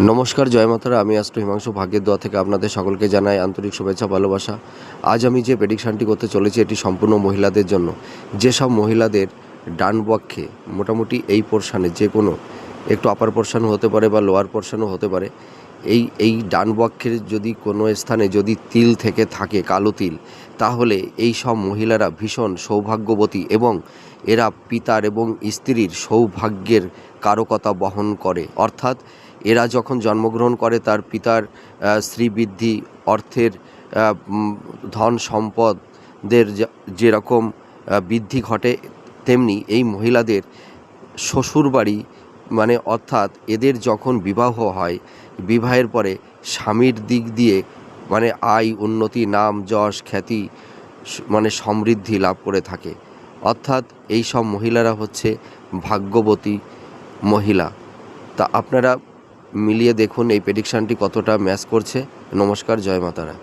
নমস্কার, জয় মাতারা। আমি আষ্ট হিমাংশু ভাগ্যের দোয়া থেকে আপনাদের সকলকে জানাই আন্তরিক শুভেচ্ছা, ভালোবাসা। আজ আমি যে প্রেডিকশানটি করতে চলেছি, এটি সম্পূর্ণ মহিলাদের জন্য। যেসব মহিলাদের ডান পক্ষে মোটামুটি এই পোর্শানে যে কোনো, একটু আপার পোর্শানও হতে পারে বা লোয়ার পোর্শানও হতে পারে এই এই ডান পক্ষের যদি কোনো স্থানে যদি তিল থেকে থাকে কালো তিল, তাহলে এই সব মহিলারা ভীষণ সৌভাগ্যবতী এবং এরা পিতার এবং স্ত্রীর সৌভাগ্যের কারকতা বহন করে। অর্থাৎ এরা যখন জন্মগ্রহণ করে তার পিতার শ্রীবৃদ্ধি, অর্থের ধন সম্পদের যেরকম বৃদ্ধি ঘটে, তেমনি এই মহিলাদের শ্বশুরবাড়ি মানে অর্থাৎ এদের যখন বিবাহ হয়, বিবাহের পরে স্বামীর দিক দিয়ে মানে আয়, উন্নতি, নাম, যশ, খ্যাতি মানে সমৃদ্ধি লাভ করে থাকে। অর্থাৎ এই সব মহিলারা হচ্ছে ভাগ্যবতী মহিলা। তা আপনারা মিলিয়ে দেখুন এই প্রেডিকশানটি কতটা ম্যাচ করছে। নমস্কার, জয় মাতারা।